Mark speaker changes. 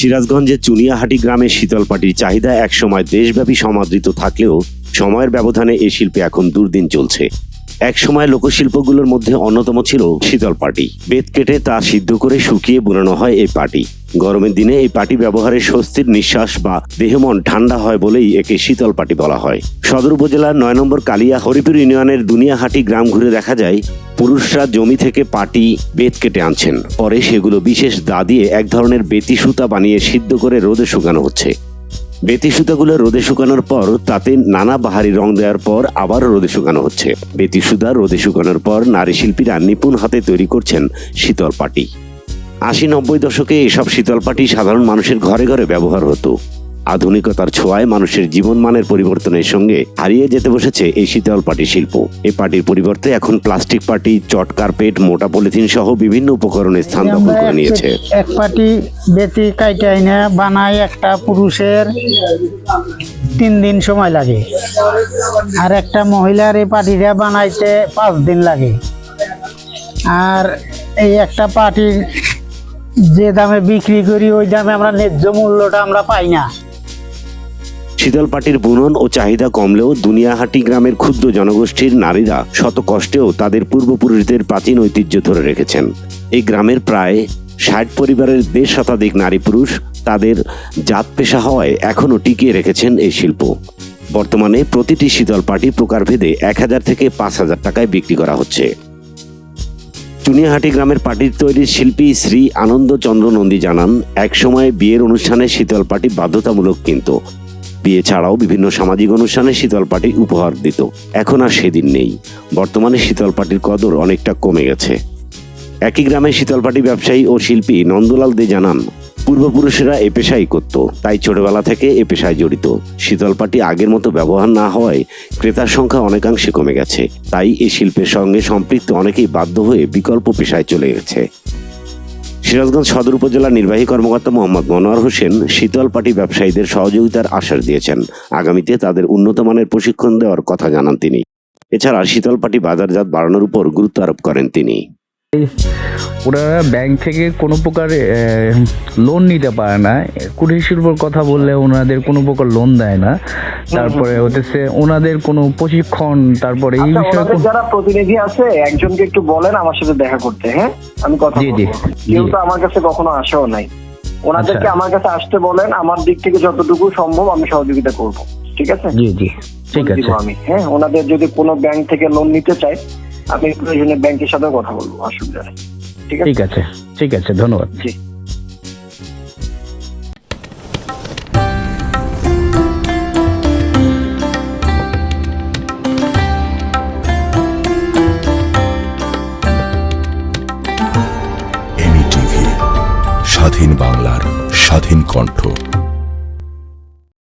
Speaker 1: সিরাজগঞ্জের চুনিয়াহাটি গ্রামে শীতল শীতলপাটির চাহিদা একসময় দেশব্যাপী সমাদৃত থাকলেও সময়ের ব্যবধানে এ শিল্পে এখন দুর্দিন চলছে। এক সময় লোকশিল্পগুলোর মধ্যে অন্যতম ছিল শীতল পাটি। বেত কেটে তা সিদ্ধ করে শুকিয়ে বোনানো হয় এই পাটি। গরমের দিনে এই পাটি ব্যবহারে স্বস্তির নিঃশ্বাস বা দেহমন ঠান্ডা হয় বলেই একে শীতল পাটি বলা হয়। সদর উপজেলার নয় নম্বর কালিয়া হরিপুর ইউনিয়নের দুনিয়াহাটি গ্রাম ঘুরে দেখা যায়, পুরুষরা জমি থেকে পাটি বেত কেটে আনছেন। পরে সেগুলো বিশেষ দা দিয়ে এক ধরনের বেতি সুতা বানিয়ে সিদ্ধ করে রোদে শুকানো হচ্ছে। বেতি সুতাগুলো রোদে শুকানোর পর তাতে নানা বাহারি রং দেওয়ার পর আবার রোদে শুকানো হচ্ছে। বেতি সুতা রোদে শুকানোর পর নারী শিল্পীরা নিপুণ হাতে তৈরি করছেন শীতল পাটি। আশি নব্বই দশকে এসব শীতল পাটি সাধারণ মানুষের ঘরে ঘরে ব্যবহার হতো। আধুনিকতার ছোঁয়ায় মানুষের জীবনমানের পরিবর্তনের সঙ্গে হারিয়ে যেতে বসেছে এই শীতল পাটি শিল্প। এই পাটির পরিবর্তে এখন প্লাস্টিক পাটি চট কার্পেট মোটা পলিথিন সহ বিভিন্ন উপকরণের স্থান দখল করে নিয়েছে।
Speaker 2: এক পাটি বেতি কাইটে আইনা বানাই একটা পুরুষের তিন দিন সময় লাগে। আর একটা মহিলার এই পাটিটা বানাইতে পাঁচ দিন লাগে। আর এই একটা পাটির যে দামে বিক্রি করি ওই দামে আমরা ন্যায্য মূল্যটা আমরা পাই না।
Speaker 1: শীতল পাটির বুনন ও চাহিদা কমলেও দুনিয়াহাটি গ্রামের ক্ষুদ্র জনগোষ্ঠীর নারীরা শত কষ্টেও তাদের পূর্বপুরুষদের প্রাচীন ঐতিহ্য ধরে রেখেছেন। এই গ্রামের প্রায় ষাট পরিবারের দেড় শতাধিক নারী পুরুষ তাদের জাত পেশা হওয়ায় এখনও টিকিয়ে রেখেছেন এই শিল্প। বর্তমানে প্রতিটি শীতল পাটি প্রকারভেদে এক হাজার থেকে পাঁচ হাজার টাকায় বিক্রি করা হচ্ছে। চুনিয়াহাটি গ্রামের পাটির তৈরির শিল্পী শ্রী আনন্দ চন্দ্র নন্দী জানান, একসময় বিয়ের অনুষ্ঠানে শীতল পাটি বাধ্যতামূলক কিন্তু। বিয়ে ছাড়াও বিভিন্ন সামাজিক অনুষ্ঠানে শীতল পাটি উপহার দিত। এখন আর সেদিন নেই। বর্তমানে শীতল পাটির কদর অনেকটা কমে গেছে। একই গ্রামে শীতল পাটি ব্যবসায়ী ও শিল্পী নন্দলাল দে জানান, পূর্বপুরুষেরা এ পেশাই করত, তাই ছোটবেলা থেকে এ পেশায় জড়িত। শীতল পাটি আগের মতো ব্যবহার না হওয়ায় ক্রেতার সংখ্যা অনেকাংশে কমে গেছে। তাই এ শিল্পের সঙ্গে সম্পৃক্ত অনেকেই বাধ্য হয়ে বিকল্প পেশায় চলে গেছে সিরাজগঞ্জ সদর উপজেলার নির্বাহী কর্মকর্তা মোহাম্মদ মনোয়ার হোসেন শীতল পাটি ব্যবসায়ীদের সহযোগিতার আশ্বাস দিয়েছেন। আগামীতে তাদের উন্নত মানের প্রশিক্ষণ দেওয়ার কথা জানান তিনি। এছাড়া শীতল পাটি বাজারজাত বাড়ানোর উপর গুরুত্ব আরোপ করেন তিনি।
Speaker 3: ওরা ব্যাংক থেকে কোনো প্রকার লোন নিতে পারে না। কুটির শিল্পর কথা বললে ওনাদের কোনো প্রকার লোন দেয় না। তারপরে হতেছে ওনাদের কোনো প্রশিক্ষণ তারপরে এই
Speaker 4: আচ্ছা,
Speaker 3: বিষয়ে
Speaker 4: যারা প্রতিনিধি আছে একজনকে একটু বলেন আমার সাথে দেখা করতে হ্যাঁ? আমি কথা
Speaker 3: জি, জি,
Speaker 4: কেউ তো আমার কাছে কখনো আসেও নাই। ওনাদেরকে
Speaker 3: আচ্ছা।
Speaker 4: আমার কাছে আসতে বলেন আমার দিক থেকে যতটুকু সম্ভব আমি সহযোগিতা করব। ঠিক আছে?
Speaker 3: জি জি। ঠিক আছে।
Speaker 4: আমি হ্যাঁ? ওনাদের যদি কোনো ব্যাংক থেকে লোন নিতে চায় আমি প্রয়োজনে ব্যাংকের সাথে কথা বলব অসুবিধা নেই। ঠিক আছে?
Speaker 3: ঠিক আছে ঠিক আছে ধন্যবাদ।
Speaker 4: জি।
Speaker 5: স্বাধীন বাংলার স্বাধীন কণ্ঠ।